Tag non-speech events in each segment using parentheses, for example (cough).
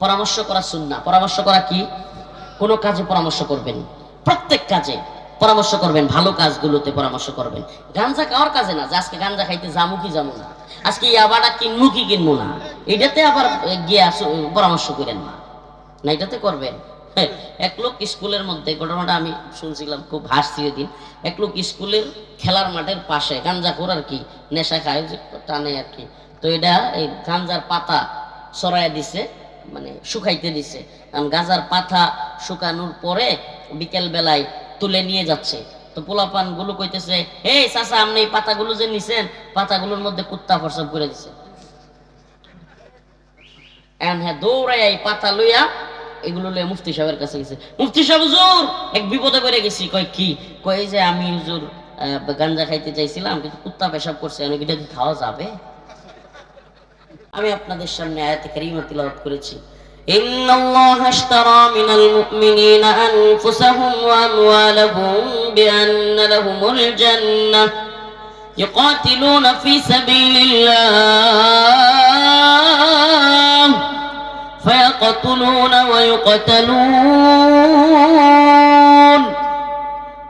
পরামর্শ করা সুন্না। পরামর্শ করা কি? কোনো কাজে পরামর্শ করবেন। প্রত্যেক কাজে পরামর্শ করবেন, ভালো কাজগুলোতে পরামর্শ করবেন। গাঞ্জা খাওয়ার কাজে না, যে আজকে গাঞ্জা খাইতে যাব কি যাব না। আজকে ইয়াবাটা কিনবো কি কিনবো না। এটাতে আবার গিয়ে পরামর্শ করেন না। না, এটাতে করবেন। (laughs) এক লোক স্কুলের মধ্যে, ঘটনাটা আমি শুনছিলাম, খুব হাসছি দিন এক লোক স্কুলের খেলার মাঠের পাশে, গাঞ্জা আর কি, নেশা খায় টানে আর কি। তো এটা এই গাঞ্জার পাতা সরাইয়া দিছে। মানে শুকাইতে দিছে। কারণ গাঁজার পাতা শুকানোর পরে বিকেল বেলায় তুলে নিয়ে যাচ্ছে। তো পোলাপানগুলো কইতেছে এই চাচা, আপনি এই পাতাগুলো যে নিছেন, পাতাগুলোর মধ্যে কুত্তা ফরসব করে দিছে। এখন হ্যাঁ দৌড়াই এই পাতা লইয়া এগুলো লইয়া মুফতি সাহেবের কাছে গেছে। মুফতি সাহেব, হুজুর, এক বিপদে পড়ে গেছি। কয়, কি? কয় যে আমি হুজুর গাঞ্জা খাইতে চাইছিলাম, কিন্তু কুত্তা পেশাব করছে এটা কি খাওয়া যাবে? আমি আপনাদের সামনে আয়াতে কারিমা তিলাওয়াত করেছি إن الله اشترى من المؤمنين أنفسهم وأموالهم بأن لهم الجنة يقاتلون في سبيل الله فيقتلون ويقتلون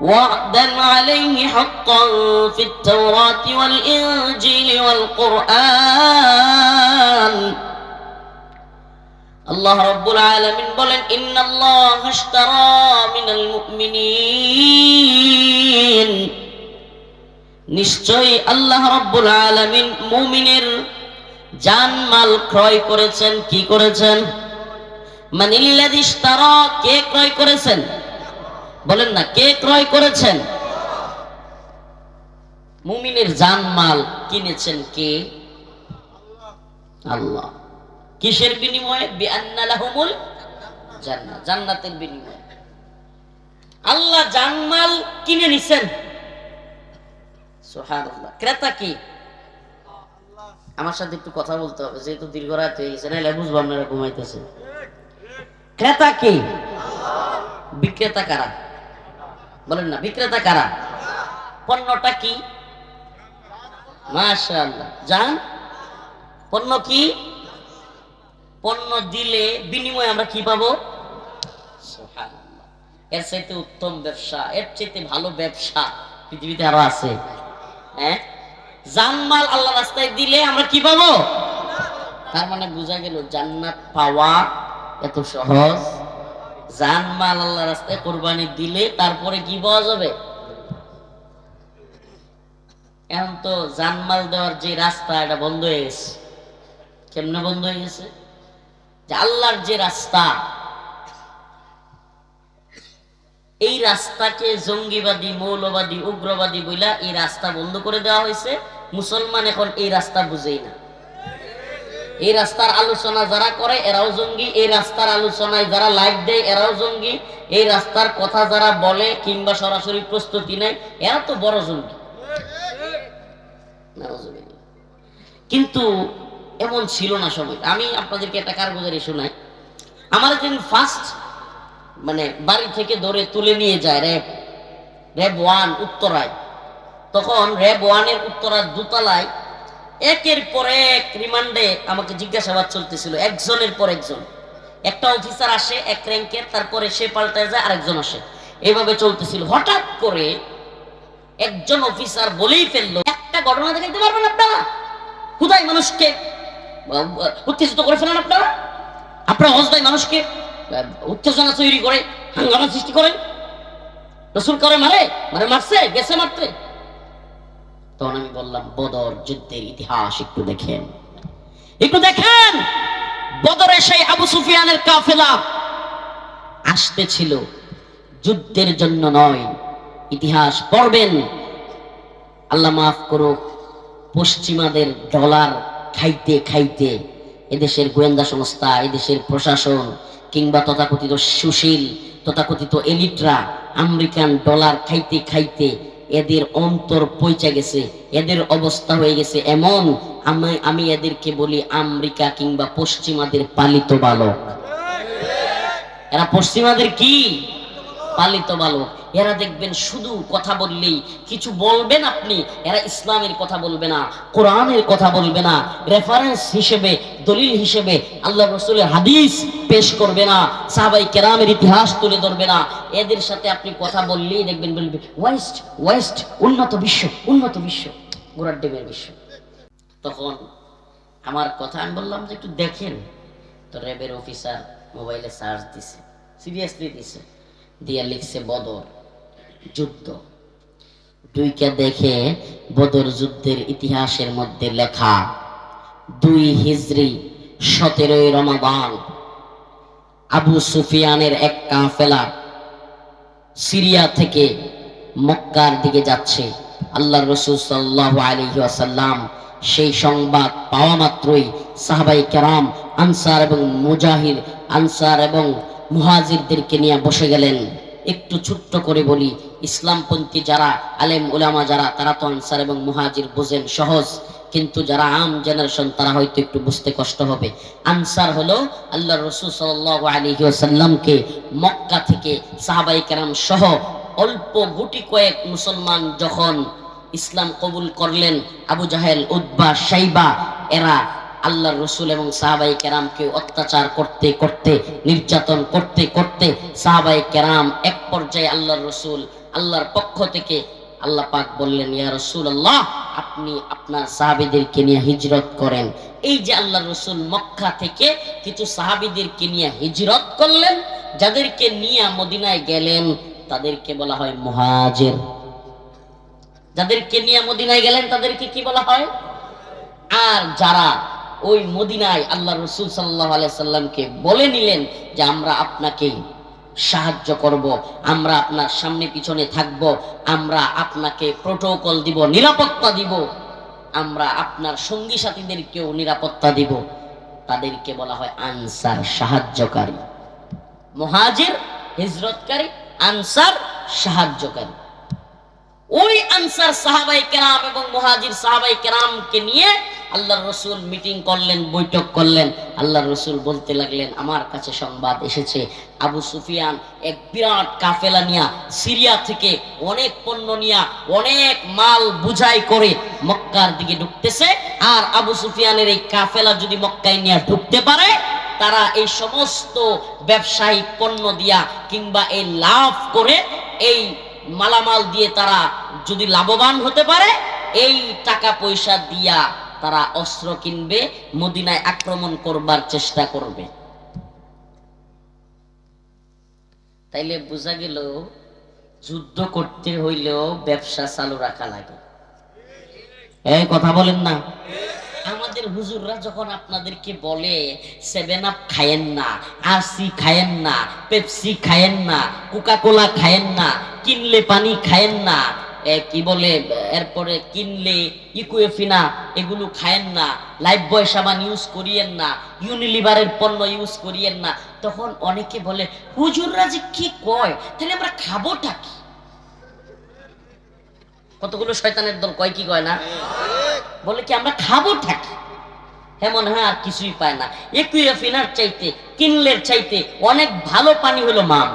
وعدا عليه حقا في التوراة والإنجيل والقرآن আল্লাহ রব্বুল আলামিন বলেন ইন্নাল্লাহ আশতারা মিনাল মুমিনিন নিশ্চয়ই আল্লাহ রব্বুল আলামিন মুমিনের জান মাল ক্রয় করেছেন কি করেছেন মানিল্লাযী ইশতারা কে ক্রয় করেছেন বলেন না, কে ক্রয় করেছেন? মুমিনের জান মাল কিনেছেন কে? আল্লাহ। কিসের বিনিময়ে? বিআন্না লাহুমুল জান্নাত জান্নাতের বিনিময়ে। আল্লাহ জানমাল কিনে নিছেন। ক্রেতা কি? আমার সাথে একটু কথা বলতে হবে, যেহেতু দীর্ঘ রাত হয়ে গেছে, নাহলে বুঝব আপনারা ঘুমাইতেছেন। ক্রেতা কি? বিক্রেতা কারা? বলেন না, বিক্রেতা কারা? পণ্যটা কি? মাশাআল্লাহ। পণ্য কি? পণ্য দিলে বিনিময়ে আমরা কি পাবো? এর চাইতে উত্তম ব্যবসা, এর চাইতে ভালো ব্যবসা পৃথিবীতে আরও আছে। হ্যাঁ? জানমাল আল্লাহ রাস্তায় দিলে আমরা কি পাবো? তার মানে বোঝা গেল জান্নাত পাওয়া এত সহজ। জানমাল আল্লাহ রাস্তায় কোরবানি দিলে তারপরে কি পাওয়া যাবে? এখন তো জানমাল দেওয়ার যে রাস্তা, এটা বন্ধ হয়ে গেছে। কেমনে বন্ধ হয়ে গেছে? আল্লাহর যে রাস্তা, এই রাস্তাকে জঙ্গিবাদী, মৌলবাদী, উগ্রবাদী বইলা এই রাস্তা বন্ধ করে দেওয়া হয়েছে। মুসলমান এখন এই রাস্তা বুঝেই না। এই রাস্তার আলোচনা যারা করে, এরাও জঙ্গি। এই রাস্তার আলোচনায় যারা লাইক দেয়, এরাও জঙ্গি। এই রাস্তার কথা যারা বলে কিংবা সরাসরি প্রস্তুতি নেয়, এরা তো বড় জঙ্গি। কিন্তু এমন ছিল না সময় আমি আপনাদেরকে একটা কারগুজারি শোনাই। আমার একদিন ফার্স্ট মানে বাড়ি থেকে ধরে তুলে নিয়ে যায় র্যাব। র্যাব ওয়ান, উত্তরায়। তখন র্যাব ওয়ানের উত্তরার দোতলায় একের পর এক রিমান্ডে আমাকে জিজ্ঞাসাবাদ চলতেছিল, একজনের পর একজন। একটা অফিসার আসে, এক র্যাঙ্কের তারপরে সে পাল্টায় যায়, আরেকজন আসে। এইভাবে চলতেছিল। হঠাৎ করে একজন অফিসার বলেই ফেলল, একটা ঘটনা দেখাইতে পারবেন আপনারা? হুদাই মানুষকে, উত্তেজিত করে ফেলেন আপনারা? আপনারা হজদাই মানুষকে, উত্তেজনা তৈরি করে, হাঙ্গামা সৃষ্টি করেন? রসুল করে মারে? মারে মারছে? গেছে মারতে? তখন আমি বললাম, বদর যুদ্ধের ইতিহাস একটু দেখেন। একটু দেখেন, বদরে সেই আবু সুফিয়ানের কাফেলা আসতেছিল। যুদ্ধের জন্য নয়, ইতিহাস পড়বেন। আল্লাহ মাফ করুক, পশ্চিমাদের ডলার খাইতে খাইতে এদেশের গোয়েন্দা সংস্থা, এদেশের প্রশাসন কিংবা তথাকথিত সুশীল, তথাকথিত এলিটরা আমেরিকান ডলার খাইতে খাইতে এদের অন্তর পৌঁছে গেছে, এদের অবস্থা হয়ে গেছে এমন। আমি আমি এদেরকে বলি আমেরিকা কিংবা পশ্চিমাদের পালিত বালক। এরা পশ্চিমাদের কি? পালিত বালক। এরা দেখবেন শুধু কথা বললেই, কিছু বলবেন আপনি, এরা ইসলামের কথা বলবে না, কোরআনের কথা বলবে না রেফারেন্স হিসেবে, দলিল হিসেবে আল্লাহ রসুলের হাদিস পেশ করবে না, সাহাবাই কেরামের ইতিহাস তুলে ধরবে না। এদের সাথে আপনি কথা বললেই দেখবেন বলবে ওয়েস্ট ওয়েস্ট উন্নত বিশ্ব উন্নত বিশ্ব গোড়ার ডেমের বিশ্ব। তখন আমার কথা আমি বললাম যে, একটু দেখেন। তো র্যাবের অফিসার মোবাইলে সার্চ দিছে সিরিয়াসলি দিছে। দিয়া লিখছে বদর। যুদ্ধ। দুইকে দেখে বদর যুদ্ধের ইতিহাসের মধ্যে লেখা, দুই হিজরি সতেরোই রমাদান, আবু সুফিয়ানের এক কাফেলা সিরিয়া থেকে মক্কার দিকে যাচ্ছে। আল্লাহ রসুল সাল্লাহ আলহি আসাল্লাম সেই সংবাদ পাওয়া মাত্রই সাহাবাই কেরাম, আনসার এবং মুজাহির আনসার এবং মুহাজিরদেরকে নিয়ে বসে গেলেন। একটু ছোট্ট করে বলি ইসলামপন্থী যারা, আলেম উলামা যারা, তারা তো আনসার এবং মুহাজির বোঝেন সহজ। কিন্তু যারা আম জেনারেশন তারা হয়তো একটু বুঝতে কষ্ট হবে। আনসার হলো আল্লাহ রসুল সাল্লাহ আলী সাল্লামকে মক্কা থেকে সাহাবাই কেরাম সহ অল্প গুটি কয়েক মুসলমান যখন ইসলাম কবুল করলেন, আবু জাহেল উদ্বা সাইবা এরা আল্লাহ রসুল এবং সাহাবাই কেরামকে অত্যাচার করতে করতে, নির্যাতন করতে করতে সাহাবাই কেরাম এক পর্যায়ে আল্লাহর রসুল আল্লাহর পক্ষ থেকে আল্লাহ পাক বললেন, ইয়া রসুল আল্লাহ আপনি আপনার সাহাবিদেরকে নিয়ে হিজরত করেন। এই যে আল্লাহ রসুল মক্কা থেকে কিছু সাহাবিদেরকে নিয়ে হিজরত করলেন, যাদেরকে নিয়ে মদিনায় গেলেন, তাদেরকে বলা হয় মুহাজির। যাদেরকে নিয়ে মদিনায় গেলেন, তাদেরকে কি বলা হয়? আর যারা ওই মদিনায় আল্লাহ রসুল সাল্লাহ সাল্লামকে বলে নিলেন যে, আমরা আপনাকে সাহায্য করব। আমরা আপনার সামনে পিছনে থাকব। আমরা আপনাকে প্রোটোকল দিব, নিরাপত্তা দিব। আমরা আপনার সঙ্গী সাথীদেরকেও নিরাপত্তা দিব। তাদেরকে বলা হয় আনসার, সাহায্যকারী। মহাজির, হিজরতকারী, আনসার, সাহায্যকারী। ওই আনসার সাহাবাই কেরাম এবং মহাজির সাহাবাই কেরামকে নিয়ে আল্লাহ রসুল মিটিং করলেন, বৈঠক করলেন। আল্লাহ রসুল বলতে লাগলেন, আমার কাছে সংবাদ এসেছে, আবু সুফিয়ান এক বিরাট কাফেলা নিয়া সিরিয়া থেকে অনেক পণ্য নিয়া অনেক মাল বুঝাই করে মক্কার দিকে ঢুকতেছে। আর আবু সুফিয়ানের এই কাফেলা যদি মক্কায় নিয়ে ঢুকতে পারে, তারা এই সমস্ত ব্যবসায়িক পণ্য দিয়া কিংবা এই লাভ করে এই মালামাল দিয়ে তারা যদি লাভবান হতে পারে, এই টাকা পয়সা দিয়া তারা অস্ত্র কিনবে, মদিনায় আক্রমণ করবার চেষ্টা করবে। তাইলে বোঝা গেল, যুদ্ধ করতে হইলেও ব্যবসা চালু রাখা লাগে। এই কথা বলেন না। আমাদের হুজুররা যখন আপনাদেরকে বলে সেভেন আপ খায়েন না আরসি খায়েন না পেপসি খায়েন না কোকা কোলা খায়েন না, কিনলে পানি খায়েন না কি বলে, এরপরে কিনলে ইকুয়েফিনা এগুলো খায়েন না লাইফ বয় সাবান ইউজ করিয়েন না ইউনিলিভারের পণ্য ইউজ করিয়েন না, তখন অনেকে বলে, হুজুররা যে কি কয়? তাহলে আমরা খাবোটা কি? কতগুলো শয়তানের দল কয় কি কয় না? বলে কি, আমরা খাব ঠাকি। হ্যাঁ মনে হয় আর কিছুই পায় না। একুইফিনার চাইতে, কিনলের চাইতে অনেক ভালো পানি হলো মাম।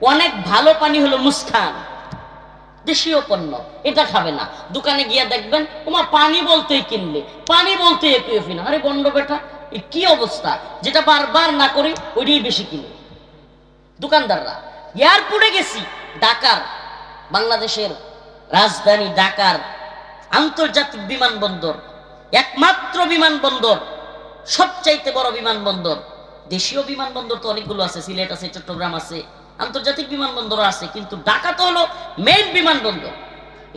অনেক ভালো পানি হলো মুস্কান। দেশীয় পণ্য, এটা খাবে না। দোকানে গিয়ে দেখবেন তোমার পানি বলতে কিনলে। পানি বলতে একুইফিনা আরে গন্ড বেটা কি অবস্থা? যেটা বারবার না করি, ওইটাই বেশি কিনে। দোকানদাররা, এয়ারপোর্টে গেছি, ঢাকার। বাংলাদেশের রাজধানী ঢাকার আন্তর্জাতিক বিমানবন্দর, একমাত্র বিমানবন্দর, সবচাইতে বড় বিমানবন্দর। দেশীয় বিমানবন্দর তো অনেকগুলো আছে, সিলেট আছে, চট্টগ্রাম আছে, আন্তর্জাতিক বিমানবন্দর আছে, কিন্তু ঢাকা তো হলো মেইন বিমানবন্দর।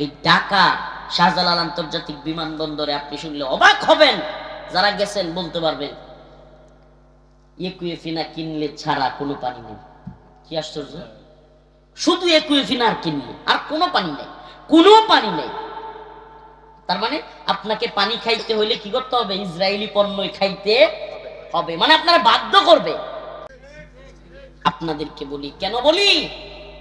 এই ঢাকা শাহজালাল আন্তর্জাতিক বিমানবন্দরে আপনি শুনলে অবাক হবেন, যারা গেছেন বলতে পারবেন একুয়েফিনা কিনলে ছাড়া কোনো পানি নেই। কি আশ্চর্য? শুধু একুইফিনার কিনলে আর কোনো পানি নেই। কোনো পানি নেই। তার মানে আপনাকে পানি খাইতে হইলে কি করতে হবে? ইসরায়েলি পণ্যই খাইতে হবে। মানে আপনারা বাধ্য করবে। আপনাদেরকে বলি, কেন বলি?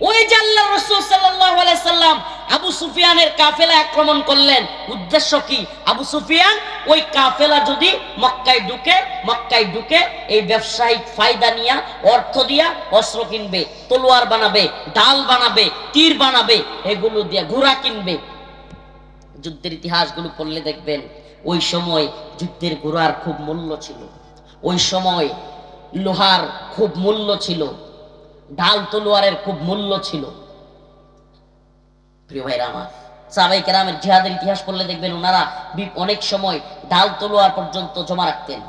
ওই আল্লাহ রসুল সাল্লাম আবু সুফিয়ানের কাফেলা আক্রমণ করলেন। উদ্দেশ্য কি? আবু সুফিয়ান ওই কাফেলা যদি মক্কায় ঢুকে মক্কায় ঢুকে এই ব্যবসায়িক ফায়দা নিয়া, অর্থ দিয়া অস্ত্র কিনবে, তলোয়ার বানাবে, ডাল বানাবে, তীর বানাবে, এগুলো দিয়া ঘোড়া কিনবে। যুদ্ধের ইতিহাসগুলো পড়লে দেখবেন, ওই সময় যুদ্ধের ঘোড়ার খুব মূল্য ছিল। ওই সময় লোহার খুব মূল্য ছিল। ডাল তলোয়ারের খুব মূল্য ছিল। প্রিয় ভাইরা আমার, সাহাবাই কেরামের জিহাদের ইতিহাস পড়লে দেখবেন ওনারা অনেক সময় ঢাল তলোয়ার পর্যন্ত জমা রাখতেন।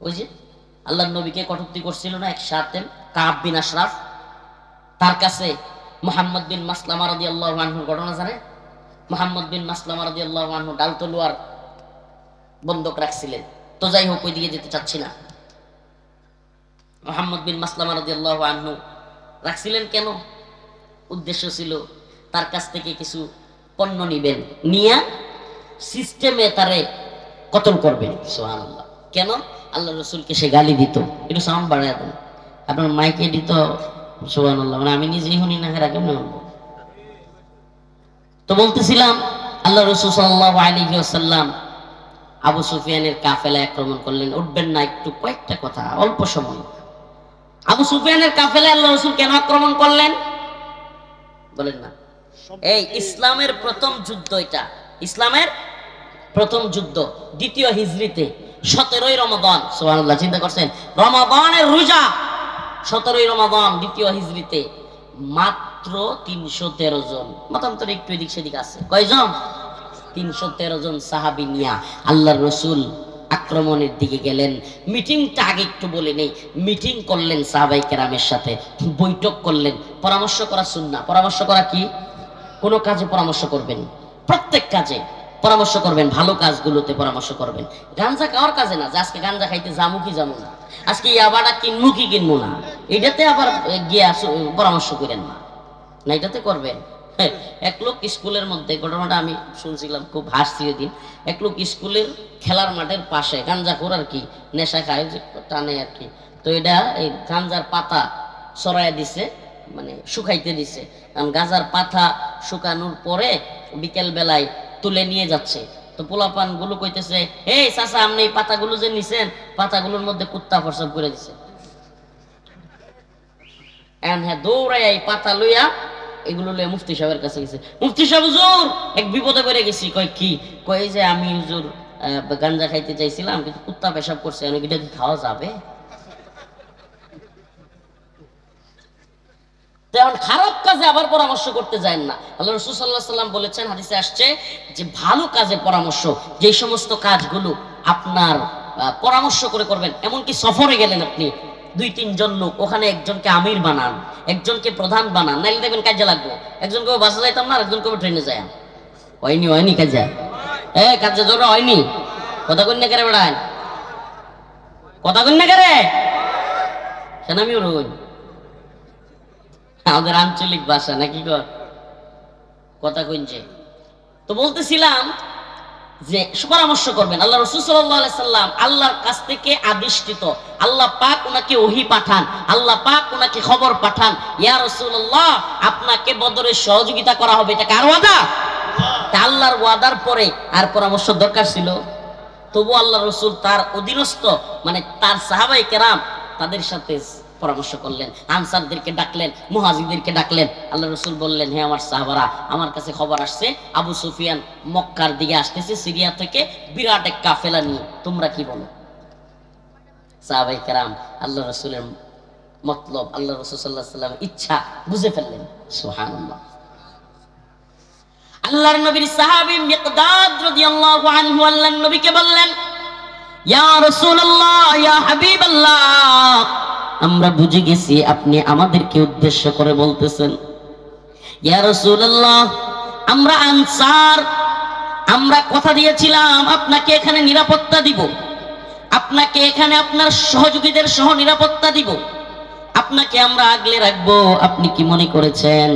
ওই যে আল্লাহ নবীকে কটূক্তি করছিল না এক সাতেম কাব বিন আশরাফ। তার কাছে মোহাম্মদ বিন মাসলামা রাদি আল্লাহ আনহুর ঘটনা জানেন মোহাম্মদ বিন মাসলামা রাদি আল্লাহ আনহু ডাল তলোয়ার বন্ধক রাখছিলেন। তো যাই হোক ওই দিকে যেতে চাচ্ছি না। মোহাম্মদ বিন মাসলামা রাদি আল্লাহ আনহু রাখছিলেন কেন? উদ্দেশ্য ছিল তার কাছ থেকে কিছু পণ্য নিবেন। নিয়ে সিস্টেমে তারে কতল করবেন। সোহানাল্লাহ কেন? আল্লাহ রসুলকে সে গালি দিত। একটু সাউন্ড বাড়ায় দেন। আপনার মাইকে দিত সোহানাল্লাহ মানে আমি নিজেই শুনি না হেরা কেমন তো বলতেছিলাম আল্লাহ রসুল সাল্লাহ আলী সাল্লাম আবু সুফিয়ানের কাফেলা আক্রমণ করলেন। উঠবেন না, একটু কয়েকটা কথা, অল্প সময়। আবু সুফিয়ানের কাফেলা আল্লাহ রসুল কেন আক্রমণ করলেন? বলেন না। এই ইসলামের প্রথম যুদ্ধ এটা। ইসলামের প্রথম যুদ্ধ, দ্বিতীয় হিজরিতে, সতেরোই রমাদান সোহানুল্লাহ চিন্তা করছেন? রমাদানের রোজা, সতেরোই রমাদান, দ্বিতীয় হিজরিতে, মাত্র তিনশো তেরো জন। মতান্তর একটু এদিক সেদিক আছে। কয়জন? তিনশো তেরো জন সাহাবি নিয়া আল্লাহ রসুল আক্রমণের দিকে গেলেন। মিটিংটা আগে একটু বলে নেই। মিটিং করলেন সাহাবাই কেরামের সাথে, বৈঠক করলেন। পরামর্শ করা শুননা পরামর্শ করা কি? কোনো কাজে পরামর্শ করবেন। প্রত্যেক কাজে পরামর্শ করবেন, ভালো কাজগুলোতে পরামর্শ করবেন। গাঞ্জা খাওয়ার কাজে না, যে আজকে গাঞ্জা খাইতে যামু কি যাব না, আজকে ইয়াবাটা কিনবো কি কিনবো না, এটাতে আবার গিয়ে পরামর্শ করেন না। না, এটাতে করবেন। (laughs) এক লোক স্কুলের মধ্যে, ঘটনাটা আমি শুনছিলাম, খুব হাসছি ওই দিন। এক লোক স্কুলের খেলার মাঠের পাশে, গাঞ্জা আর কি, নেশা খায়, যে টানে আর কি। তো এটা এই গাঞ্জার পাতা সরাইয়া দিছে মানে শুকাইতে দিছে। কারণ গাঁজার পাতা শুকানোর পরে বিকেল বেলায় তুলে নিয়ে যাচ্ছে। তো পোলাপানগুলো কইতেছে এই চাচা, আপনি এই পাতাগুলো যে নিছেন, পাতাগুলোর মধ্যে কুত্তা ফরসব করে দিছে। এখন হ্যাঁ আমি খাইতে চাইছিলাম, কিন্তু কুত্তা পেশাব করছে এটা খাওয়া যাবে? তেমন খারাপ কাজে আবার পরামর্শ করতে যায় না। আল্লাহ রসুল সাল্লাহ সাল্লাম বলেছেন, হাদিসে আসছে যে ভালো কাজে পরামর্শ যে সমস্ত কাজগুলো আপনার পরামর্শ করে করবেন, এমনকি সফরে গেলেন আপনি, দুই তিনজন লোক, ওখানে একজনকে আমির বানান, একজনকে প্রধান বানান, নাইলে দেখবেন কাজে লাগবো। একজনকে বাসে যাইতাম না একজনকে ট্রেনে যায় হয়নি হয়নি কাজে। এ, কাজে জোর হয়নি। কথা কন্যা কেড়ে বেড়ায়? কথা কন্যা কেড়ে সেনামিও রোজ আমাদের আঞ্চলিক ভাষা নাকি কর কথা কইছে তো বলতেছিলাম যে পরামর্শ করবেন। আল্লাহ রসুল সাল্লাম আল্লাহর কাছ থেকে আদিষ্টিত আল্লাহ পাক ওনাকে ওহি পাঠান। আল্লাহ পাক ওনাকে খবর পাঠান। ইয়া রসুল্লাহ আপনাকে বদরের সহযোগিতা করা হবে। এটা কার ওয়াদা? আল্লাহর ওয়াদার পরে আর পরামর্শ দরকার ছিল। তবু আল্লাহ রসুল তার অধীনস্থ মানে তার সাহাবাই কেরাম তাদের সাথে পরামর্শ করলেন। আনসারদেরকে ডাকলেন মুহাজিদেরকে ডাকলেন। আল্লাহ রসুল বললেন, হে আমার সাহাবারা, আমার কাছে খবর আসছে, আবু সুফিয়ান মক্কার দিকে আসতেছে সিরিয়া থেকে বিরাট এক কাফেলা নিয়ে। তোমরা কি বলো? সাহাবাই কেরাম, আল্লাহ রসুলের মতলব, আল্লাহ রসুল সাল্লাহ ইচ্ছা বুঝে ফেললেন। সোহান আল্লাহর নবীর মিকদাদ রাদিয়াল্লাহু আনহু আল্লাহর নবীকে বললেন, ইয়া রাসূলুল্লাহ, ইয়া হাবিবাল্লাহ আমরা বুঝে গেছি, আপনি আমাদেরকে উদ্দেশ্য করে বলতেছেন। আমরা আনসার, আমরা কথা দিয়েছিলাম, আপনাকে এখানে নিরাপত্তা দিব। আপনাকে এখানে আপনার সহযোগীদের সহ নিরাপত্তা দিব। আপনাকে আমরা আগলে রাখব, আপনি কি মনে করেছেন?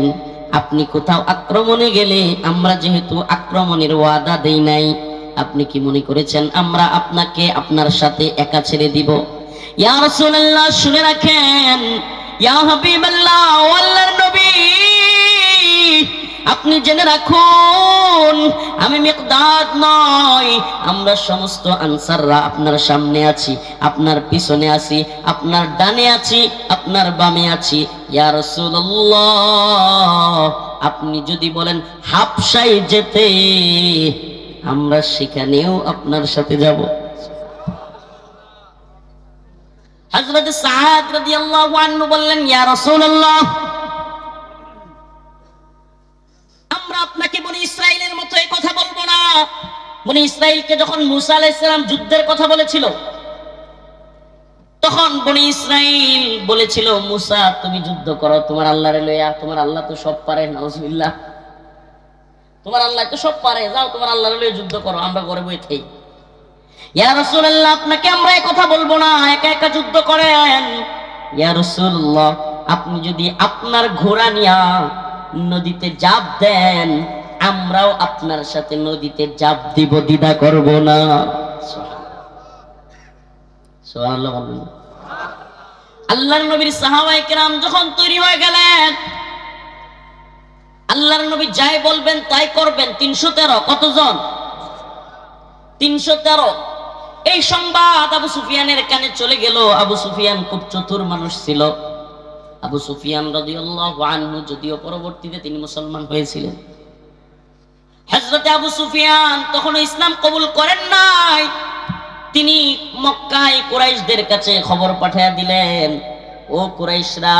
আপনি কোথাও আক্রমণে গেলে আমরা যেহেতু আক্রমণের ওয়াদা দেই নাই, আপনি কি মনে করেছেন? আমরা আপনাকে আপনার সাথে একা ছেড়ে দিব। ইয়া রাসূলুল্লাহ, শুনে রাখেন। ইয়া হাবিবাল্লাহ, ও আল্লাহর নবী, আপনি জেনে রাখুন, আমি মেকদাদ নয়, আমরা সমস্ত আনসাররা আপনার সামনে আছি, আপনার পিছনে আছি, আপনার ডানে আছি, আপনার বামে আছি। ইয়া রাসূলুল্লাহ, আপনি যদি বলেন হাফসাই যেতে, আমরা সেখানেও আপনার সাথে যাব। হযরত সাদ রাদিয়াল্লাহু আনহু বললেন, ইয়া রাসূলুল্লাহ, আমরা আপনাকে বনি ইসরাইলের মতো এই কথা বলব না। বনি ইসরাইলকে যখন মুসা আলাইহিস সালাম যুদ্ধের কথা বলেছিল, তখন বনি ইসরাইল বলেছিল, মুসা, তুমি যুদ্ধ করো, তোমার আল্লাহরে লইয়া তোমার আল্লাহ তো সব পারে, নাউজুবিল্লাহ। তোমার আল্লাহ তো সব পারে, যাও, তোমার আল্লাহরে লইয়া যুদ্ধ করো, আমরা ঘরে বই থাই আপনাকে আমরা কথা বলব না, একা একা যুদ্ধ আপনি যদি আপনার ঘোড়া নিয়া নদীতে জাপ দেন, আমরাও আপনার সাথে নদীতে জাপ দিব, দ্বিধা করব না। আল্লাহর নবীর কেরাম যখন তৈরি হয়ে গেলেন, আল্লাহর নবী যাই বলবেন, তাই করবেন। তিনশো তেরো, কতজন? তিনশো তেরো। এই সংবাদ আবু সুফিয়ানের কানে চলে গেল। আবু সুফিয়ান খুব চতুর মানুষ ছিল। আবু সুফিয়ান রাদিয়াল্লাহু আনহু যদিও পরবর্তীতে তিনি মুসলমান হয়েছিলেন। হযরতে আবু সুফিয়ান তখনও ইসলাম কবুল করেন নাই। তিনি মক্কায় কুরাইশদের কাছে খবর পাঠিয়ে দিলেন, ও কুরাইশরা,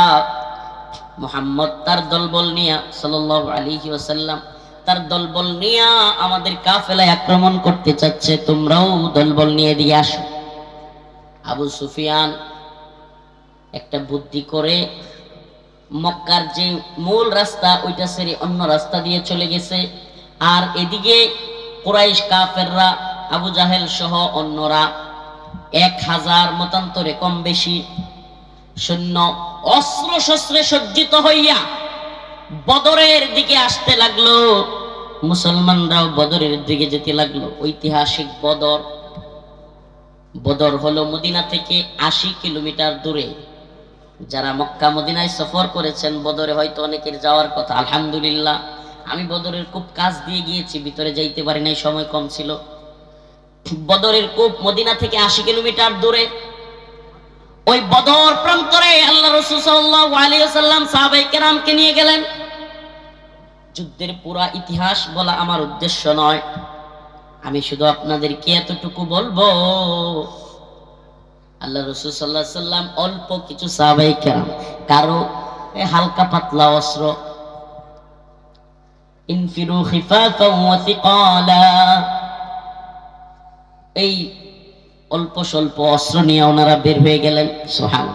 মোহাম্মদ তার দলবল নিয়া সাল্লাল্লাহু আলাইহি ওয়াসাল্লাম তার দলবল নিয়ে আমাদের কাফেলায় আক্রমণ করতে চাচ্ছে, তোমরাও দলবল নিয়ে দিয়ে আসো। আবু সুফিয়ান একটা বুদ্ধি করে মক্কার যে মূল রাস্তা, ওইটা সেরে অন্য রাস্তা দিয়ে চলে গেছে। আর এদিকে কুরাইশ কাফেররা, আবু জাহেল সহ অন্যরা এক হাজার মতান্তরে কম বেশি সৈন্য অস্ত্র শস্ত্রে সজ্জিত হইয়া বদরের দিকে আসতে লাগল। মুসলমানরাও বদরের দিকে যেতে লাগল। ঐতিহাসিক বদর বদর হলো মদিনা থেকে আশি কিলোমিটার দূরে। যারা মক্কা মদিনায় সফর করেছেন, বদরে হয়তো অনেকের যাওয়ার কথা। আলহামদুলিল্লাহ, আমি বদরের খুব কাজ দিয়ে গিয়েছি, ভিতরে যাইতে পারি নাই, সময় কম ছিল। বদরের কূপ মদিনা থেকে আশি কিলোমিটার দূরে। ওই বদর প্রান্তরে আল্লাহ রসুল সাল্লাল্লাহু আলাইহি ওয়াসাল্লাম সাহাবায়ে কেরামকে নিয়ে গেলেন। যুদ্ধের পুরা ইতিহাস বলা আমার উদ্দেশ্য নয়। আমি শুধু আপনাদেরকে এতটুকু বলব, আল্লাহ রসুল সাল্লাহ সাল্লাম অল্প কিছু সাহাবাই কেরাম, কারও হালকা পাতলা অস্ত্র, ইনফিরু এই অল্প স্বল্প অস্ত্র নিয়ে ওনারা বের হয়ে গেলেন সোহান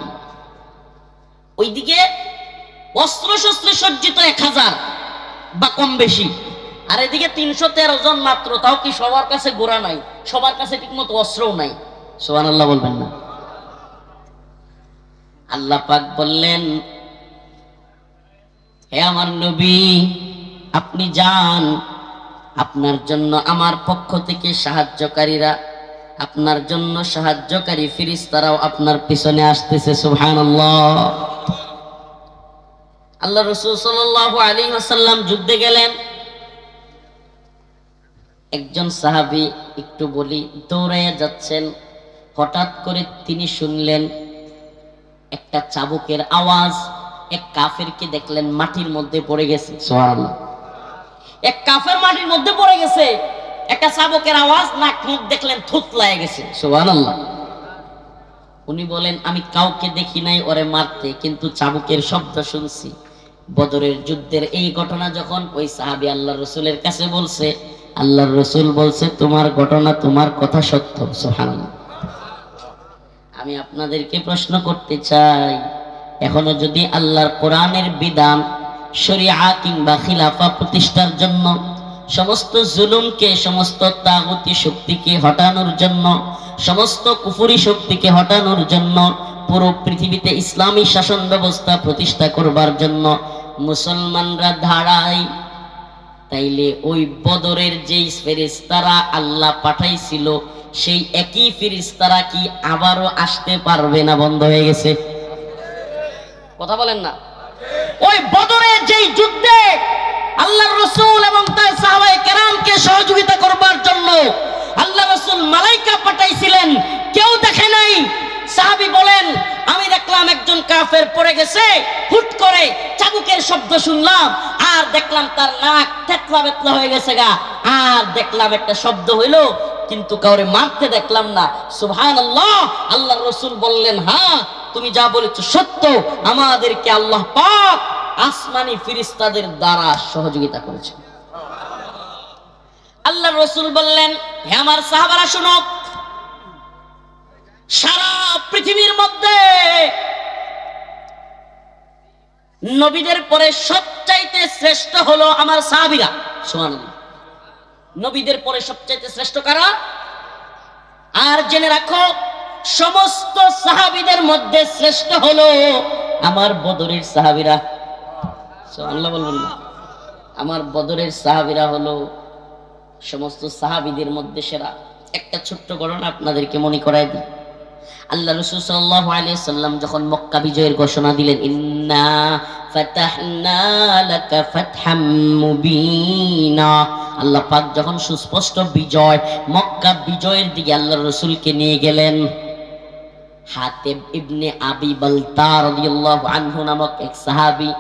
ওইদিকে অস্ত্র শস্ত্রে সজ্জিত এক হাজার বা কম বেশি। আর এদিকে তিনশো তেরো জন মাত্র, তাও কি সবার কাছে গোড়া নাই? সবার কাছে ঠিক মতো অস্ত্রও নাই। সোহান আল্লাহ বলবেন না। আল্লাহ পাক বললেন, হে আমার নবী, আপনি যান। আপনার জন্য আমার পক্ষ থেকে সাহায্যকারীরা, আপনার জন্য সাহায্যকারী ফিরিস্তারাও আপনার পিছনে আসতেছে, সুবহানাল্লাহ। আল্লাহ রসুল সাল্লাল্লাহু আলাইহি ওয়াসাল্লাম যুদ্ধে গেলেন। একজন সাহাবী একটু বলি দৌড়াইয়া যাচ্ছেন। হঠাৎ করে তিনি শুনলেন একটা চাবুকের আওয়াজ এক কাফেরকে দেখলেন মাটির মধ্যে পড়ে গেছে। এক কাফের মাটির মধ্যে পড়ে গেছে। একটা চাবকের আওয়াজ নাক মুখ দেখলেন থুত লাগে গেছে উনি বলেন আমি কাউকে দেখি নাই ওরে মারতে কিন্তু চাবুকের শব্দ শুনছি। বদরের যুদ্ধের এই ঘটনা যখন ওই সাহাবী আল্লাহ রসুলের কাছে বলছে, আল্লাহর রসুল বলছে, তোমার ঘটনা, তোমার কথা সত্য। সুবহানাল্লাহ। আমি আপনাদেরকে প্রশ্ন করতে চাই, এখনও যদি আল্লাহর কোরআনের বিধান, শরিয়া কিংবা খিলাফা প্রতিষ্ঠার জন্য, সমস্ত জুলুমকে, সমস্ত তাগুতি শক্তিকে হটানোর জন্য, সমস্ত কুফুরি শক্তিকে হটানোর জন্য পুরো পৃথিবীতে ইসলামী শাসন ব্যবস্থা প্রতিষ্ঠা করবার জন্য মুসলমানরা ধারায়, তাইলে ওই বদরের যেই ফেরিস্তারা আল্লাহ পাঠাইছিল, সেই একই ফেরেশতারা কি আবারও আসতে পারবে না বন্ধ হয়ে গেছে? কথা বলেন না। ওই বদরের যেই যুদ্ধে আল্লাহ রসুল এবং তার সাহাবাই কেরামকে সহযোগিতা করবার জন্য আল্লাহ রসুল মালাইকা পাঠাইছিলেন, কেউ দেখে নাই সাহাবি বলেন, আমি দেখলাম একজন কাফের পড়ে গেছে, হুট করে চাবুকের শব্দ শুনলাম, আর দেখলাম তার নাক থেতলা বেতলা হয়ে গেছে গা, আর দেখলাম একটা শব্দ হইল, কিন্তু কাউরে মারতে দেখলাম না। সুবহান আল্লাহ আল্লাহ রসুল বললেন হ্যাঁ তুমি যা বলেছ সত্য, আমাদেরকে আল্লাহ পাক আসমানি ফিরিস্তাদের দ্বারা সহযোগিতা করেছে। আল্লাহ রসুল বললেন, হে আমার সাহাবারা, শুনো সারা পৃথিবীর মধ্যে নবীদের পরে সবচাইতে শ্রেষ্ঠ হলো আমার সাহাবিরা। সুবহানাল্লাহ। নবীদের পরে সবচাইতে শ্রেষ্ঠ কারা? আর জেনে রাখো, সমস্ত সাহাবিদের মধ্যে শ্রেষ্ঠ হলো আমার বদরের সাহাবিরা। আল্লাহ বলবেন না। আমার বদরের সাহাবিরা হলো সমস্ত সাহাবিদের মধ্যে সেরা। একটা ছোট্ট ঘটনা আপনাদেরকে মনে করায় দিই। আল্লাহ রসুল সাল্লাল্লাহু আলাইহি সাল্লাম যখন মক্কা বিজয়ের ঘোষণা দিলেন, ইন্না আল্লাহ পাক যখন সুস্পষ্ট বিজয়, মক্কা বিজয়ের দিকে আল্লাহ রসুলকে নিয়ে গেলেন। হাতেব ইবনে আবি বালতা রাদিয়াল্লাহু আনহু নামক এক সাহাবী,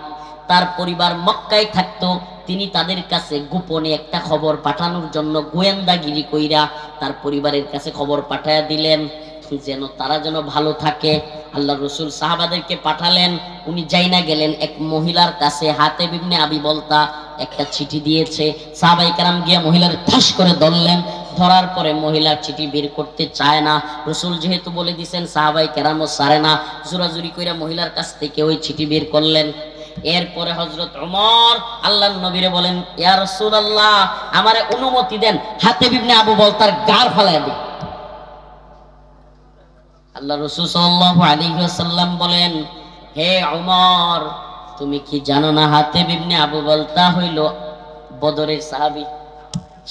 তার পরিবার মক্কায় থাকতো। তিনি তাদের কাছে গোপনে একটা খবর পাঠানোর জন্য গোয়েন্দাগিরি কইরা তার পরিবারের কাছে খবর পাঠায়া দিলেন। যেন তারা যেন ভালো থাকে। আল্লাহ রসুল সাহাবাদেরকে পাঠালেন। উনি যাই না গেলেন, এক মহিলার কাছে হাতে বিবনে আবি বলতা একটা চিঠি দিয়েছে। সাহাবাই কারাম গিয়া মহিলার ঠাস করে ধরলেন। ধরার পরে মহিলার চিঠি বের করতে চায় না। রসুল যেহেতু বলে দিছেন, সাহাবাই কেরামও সারে না। জোরাজুরি কইরা মহিলার কাছ থেকে ওই চিঠি বের করলেন। এরপরে হজরত ওমর আল্লাহ নবীরে বলেন, ইয়া রসুল আল্লাহ আমারে অনুমতি দেন হাতে বিবনে আবু বলতার গার ফালাই দিই আল্লাহ রসুল সাল্লাল্লাহু আলাইহি ওয়াসাল্লাম বলেন, হে ওমর তুমি কি জানো না হাতে বিবনে আবু বলতা হইল বদরের সাহাবী?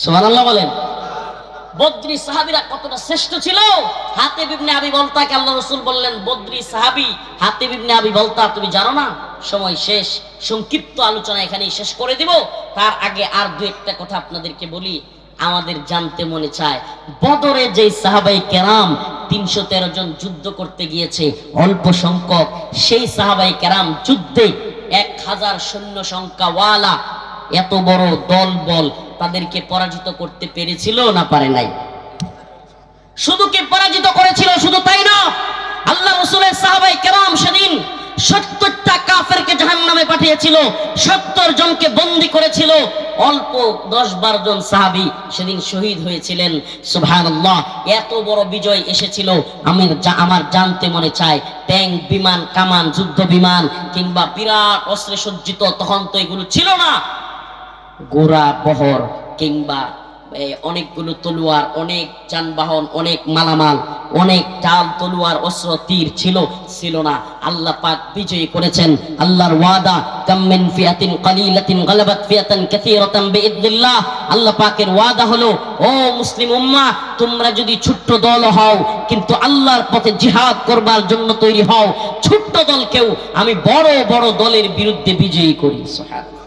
সুবহানাল্লাহ বলেন। বদ্রি সাহাবীরা কতটা শ্রেষ্ঠ ছিল? হাতে বিবনে আবি বলতাকে আল্লাহ রসুল বললেন, বদ্রি সাহাবি হাতে বিবনে আবি বলতা, তুমি জানো না? সময় শেষ, সংক্ষিপ্ত আলোচনা এখানেই শেষ করে দিব। তার আগে আর দু একটা কথা আপনাদেরকে বলি। আমাদের জানতে মনে চায়। বদরে যে সাহাবাই কেরাম তিনশো তেরো জন যুদ্ধ করতে গিয়েছে, অল্প সংখ্যক, সেই সাহাবাই কেরাম যুদ্ধে এক হাজার সৈন্য সংখ্যা ওয়ালা এত বড় দল বল তাদেরকে পরাজিত করতে পেরেছিল না পারে নাই? শুধু কি পরাজিত করেছিল? শুধু তাই না? আল্লাহ রসুলের সাহাবাই কেরাম সেদিন সত্তরটা কাফেরকে জাহান নামে পাঠিয়েছিল সত্তর জনকে বন্দি করেছিল। অল্প দশ বারো জন সাহাবি সেদিন শহীদ হয়েছিলেন। সুবহানাল্লাহ, এত বড় বিজয় এসেছিল। আমি আমার জানতে মনে চায়, ট্যাঙ্ক বিমান, কামান, যুদ্ধ বিমান কিংবা বিরাট অস্ত্রে সজ্জিত, তখন তো এগুলো ছিল না। গোড়া বহর কিংবা অনেকগুলো তলোয়ার, অনেক যানবাহন, অনেক মালামাল, অনেক টাল তলোয়ার, অস্ত্র, তীর ছিল ছিল না। আল্লাহ পাক বিজয়ী করেছেন। আল্লাহর ওয়াদা কাম্মিন ফিয়াতিন কালিলাতিন গালাবাত ফিয়াতান কাসীরাতান বিইذনিল্লাহ আল্লাহ পাকের ওয়াদা হলো, ও মুসলিম উম্মাহ তোমরা যদি ছোট্ট দল হও, কিন্তু আল্লাহর পথে জিহাদ করবার জন্য তৈরি হও। ছোট্ট দলকেও আমি বড় বড় দলের বিরুদ্ধে বিজয়ী করি। সুবহানাল্লাহ।